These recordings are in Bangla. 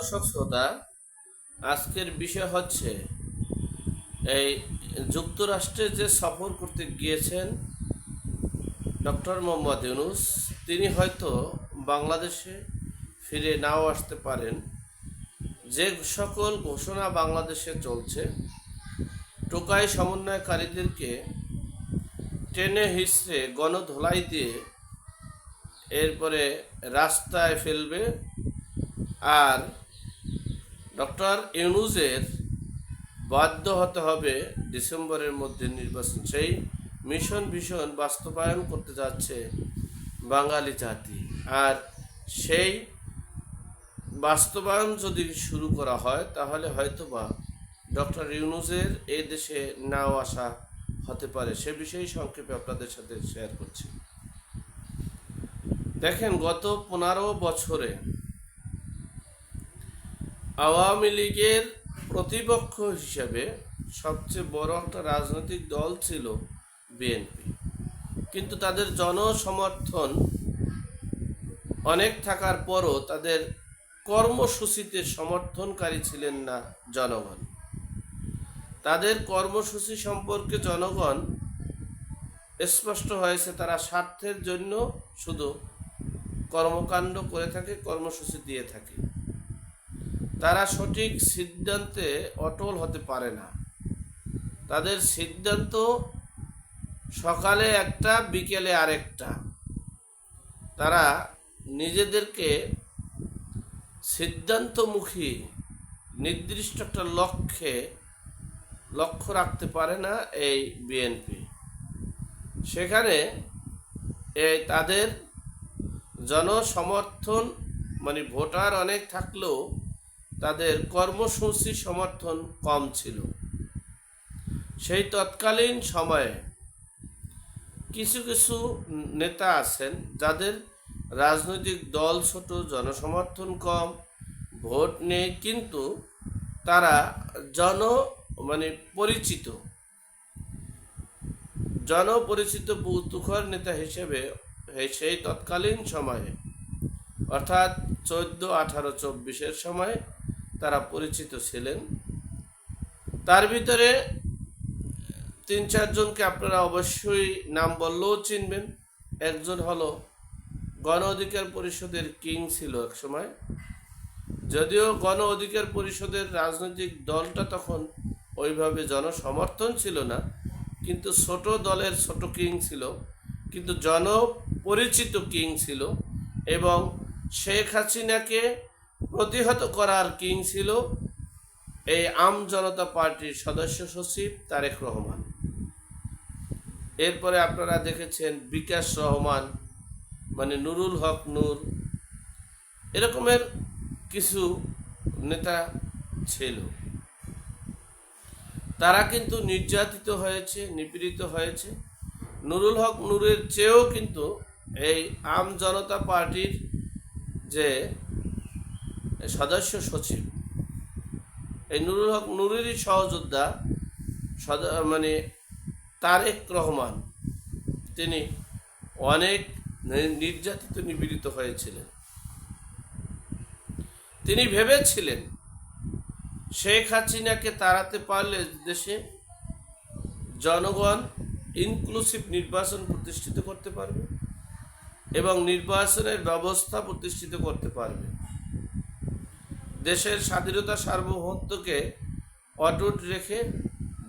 দর্শক শ্রোতা, আজকের বিষয় হচ্ছে এই যুক্তরাষ্ট্রে যে সফর করতে গিয়েছেন ডক্টর মোহাম্মদ ইউনুস, তিনি হয়তো বাংলাদেশে ফিরে নাও আসতে পারেন। যে সকল ঘোষণা বাংলাদেশে চলছে, টোকাই সমন্বয়কারীদেরকে টেনে হিসড়ে গণধোলাই দিয়ে এরপরে রাস্তায় ফেলবে আর ডক্টর ইউনুজের বাধ্য হতে হবে ডিসেম্বরের মধ্যে নির্বাচন। সেই মিশন ভীষণ বাস্তবায়ন করতে যাচ্ছে বাঙালি জাতি। আর সেই বাস্তবায়ন যদি শুরু করা হয়, তাহলে হয়তোবা ডক্টর ইউনুজের এই দেশে নাও আসা হতে পারে। সে বিষয়ে সংক্ষেপে আপনাদের সাথে শেয়ার করছি। দেখেন, গত পনেরো বছরে আওয়ামী লীগের প্রতিপক্ষ হিসাবে সবচেয়ে বড় একটা রাজনৈতিক দল ছিল বিএনপি। কিন্তু তাদের জনসমর্থন অনেক থাকার পরও তাদের কর্মসূচিতে সমর্থনকারী ছিলেন না জনগণ। তাদের কর্মসূচি সম্পর্কে জনগণ স্পষ্ট হয়েছে, তারা স্বার্থের জন্য শুধু কর্মকাণ্ড করে থাকে, কর্মসূচি দিয়ে থাকে। তারা সঠিক সিদ্ধান্তে অটল হতে পারে না। তাদের সিদ্ধান্ত সকালে একটা, বিকেলে আরেকটা। তারা নিজেদেরকে সিদ্ধান্তমুখী, নির্দিষ্ট একটা লক্ষ্যে লক্ষ্য রাখতে পারে না এই বিএনপি। সেখানে এই তাদের জনসমর্থন মানে ভোটার অনেক থাকলেও তাদের কর্মসূচি সমর্থন কম ছিল। সেই তৎকালীন সময়ে কিছু কিছু নেতা আছেন যাদের রাজনৈতিক দল ছোট, জনসমর্থন কম, ভোট নেই, কিন্তু তারা জন মানে পরিচিত। জনপরিচিত বুতুখর নেতা হিসেবে সেই তৎকালীন সময়ে, অর্থাৎ চোদ্দ আঠারো চব্বিশের সময় তারা পরিচিত ছিলেন। তার ভিতরে তিন চারজনকে আপনারা অবশ্যই নাম বললেও চিনবেন। একজন হলো গণ অধিকার পরিষদের কিং ছিল এক সময়। যদিও গণ অধিকার পরিষদের রাজনৈতিক দলটা তখন ওইভাবে জনসমর্থন ছিল না, কিন্তু ছোট দলের ছোট কিং ছিল, কিন্তু জনপরিচিত কিং ছিল এবং শেখ হাসিনাকে প্রতিহত করার কিং ছিল এই আম জনতা পার্টির সদস্য সচিব তারেক রহমান। এরপরে আপনারা দেখেছেন বিকাশ রহমান মানে নুরুল হক নূর, এরকমের কিছু নেতা ছিল। তারা কিন্তু নির্যাতিত হয়েছে, নিপীড়িত হয়েছে। নুরুল হক নূরের চেয়েও কিন্তু এই আম জনতা পার্টির যে সদস্য সচিব। এই নুরুল হক নুরেরই সহযোদ্ধা মানে তারেক রহমান, তিনি অনেক নির্যাতিত নিপীড়িত হয়েছিলেন। তিনি ভেবেছিলেন, শেখ হাসিনাকে তাড়াতে পারলে দেশে জনগণ ইনক্লুসিভ নির্বাচন প্রতিষ্ঠিত করতে পারবে এবং নির্বাচনের ব্যবস্থা প্রতিষ্ঠিত করতে পারবে। দেশের স্বাধীনতা সার্বভৌমত্বকে অটুট রেখে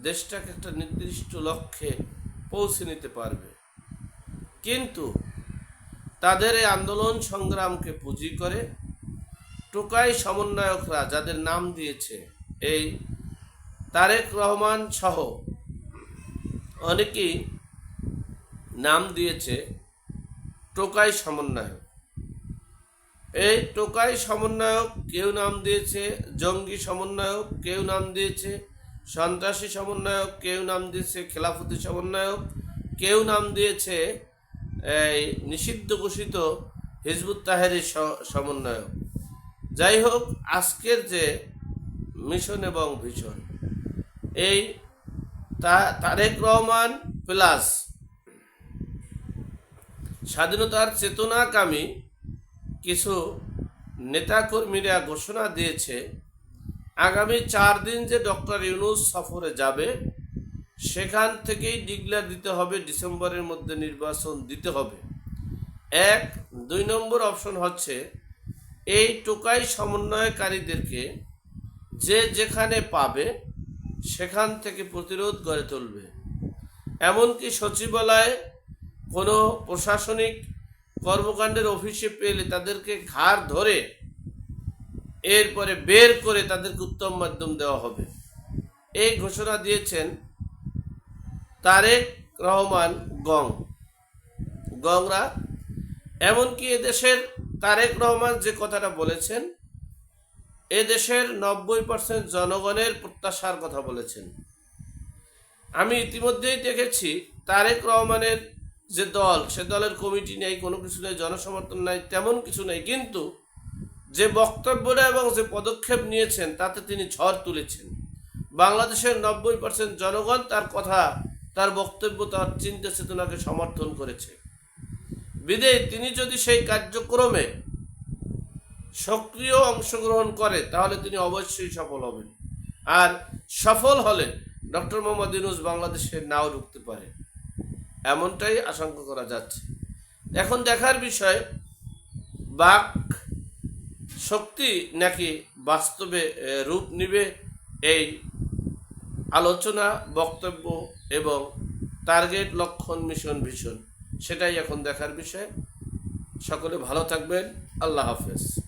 দেশটাকে একটা নির্দিষ্ট লক্ষ্যে পৌঁছে নিতে পারবে। কিন্তু তাদের এই আন্দোলন সংগ্রামকে পুঁজি করে টোকাই সমন্বয়করা যাদের নাম দিয়েছে এই তারেক রহমান সহ অনেকেই নাম দিয়েছে টোকাই সমন্বয়ক। এই টোকাই সমন্বয়ক কেউ নাম দিয়েছে, জঙ্গি সমন্বয়ক কেউ নাম দিয়েছে, সন্ত্রাসী সমন্বয়ক কেউ নাম দিয়েছে, খেলাফতি সমন্বয়ক কেউ নাম দিয়েছে, এই নিষিদ্ধ ঘোষিত হিজবুত তাহেরের সমন্বয়ক। যাই হোক, আজকের যে মিশন এবং ভিশন, এই তারেক রহমান প্লাস স্বাধীনতার চেতনাকামী কিছু নেতাকর্মীরা ঘোষণা দিয়েছে, আগামী চার দিন যে ডক্টর ইউনুস সফরে যাবে, সেখান থেকেই ডিক্লেয়ার দিতে হবে, ডিসেম্বরের মধ্যে নির্বাচন দিতে হবে। এক, দুই নম্বর অপশন হচ্ছে, এই টোকাই সমন্বয়কারীদেরকে যে যেখানে পাবে, সেখান থেকে প্রতিরোধ গড়ে তুলবে। এমনকি সচিবালয়ে কোনো প্রশাসনিক কর্মকাণ্ডের অফিসে পেলে তাদেরকে ঘাড় ধরে এরপরে বের করে তাদেরকে উত্তম মাধ্যম দেওয়া হবে। এই ঘোষণা দিয়েছেন তারেক রহমান গং। গংরা, এমনকি এদেশের তারেক রহমান যে কথাটা বলেছেন, এদেশের নব্বই পার্সেন্ট জনগণের প্রত্যাশার কথা বলেছেন। আমি ইতিমধ্যেই দেখেছি তারেক রহমানের যে দল, সে দলের কমিটি নেই, কোনো কিছু নেই, জনসমর্থন নাই, তেমন কিছু নেই, কিন্তু যে বক্তব্যটা এবং যে পদক্ষেপ নিয়েছেন, তাতে তিনি ঝড় তুলেছেন। বাংলাদেশের নব্বই পার্সেন্ট জনগণ তার কথা, তার বক্তব্য, তার চিন্তা চেতনাকে সমর্থন করেছে। বিদে, তিনি যদি সেই কার্যক্রমে সক্রিয় অংশগ্রহণ করে, তাহলে তিনি অবশ্যই সফল হবেন। আর সফল হলে ডক্টর মোহাম্মদ ইউনুস বাংলাদেশে নাও ঢুকতে পারে। এমনটাই আশঙ্কা করা যাচ্ছে। এখন দেখার বিষয়, বাক শক্তি নাকি বাস্তবে রূপ নিবে এই আলোচনা, বক্তব্য এবং টার্গেট লক্ষণ মিশন ভীষণ সেটাই এখন দেখার বিষয়। সকলে ভালো থাকবেন। আল্লাহ হাফেজ।